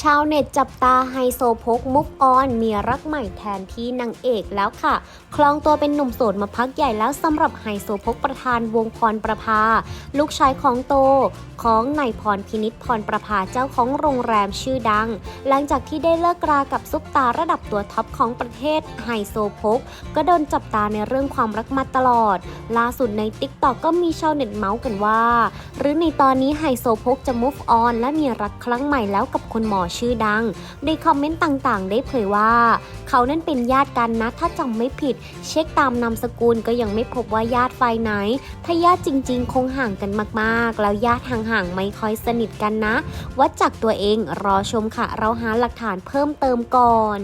ชาวเน็ตจับตาไฮโซโพกมุกออนมีรักใหม่แทนที่นางเอกแล้วค่ะ คลองตัวเป็นหนุ่มโสดมาพักใหญ่แล้วสำหรับไฮโซโพกประธานวงพรประภา ลูกชายของโต ของนายพรพินิษพรประภาเจ้าของโรงแรมชื่อดัง หลังจากที่ได้เลิกรากับซุปตาระดับตัวท็อปของประเทศไฮโซโพกก็โดนจับตาในเรื่องความรักมาตลอด ล่าสุดใน t ิ k t o k ก็มีชาวเน็ตเมาส์กันว่า หรือในตอนนี้ไฮโซโพกจะ move on และมีรักครั้งใหม่แล้วกับคนหมอชื่อดัง ในคอมเมนต์ต่างๆ ได้เผยว่า เขานั้นเป็นญาติกันนะถ้าจำไม่ผิด เช็คตามนามสกุลก็ยังไม่พบว่าญาติฝ่ายไหน ถ้าญาติจริง ๆ คงห่างกันมากๆ แล้วญาติห่างๆไม่ค่อยสนิทกันนะ วัดจากตัวเองรอชมค่ะ เราหาหลักฐานเพิ่มเติมก่อน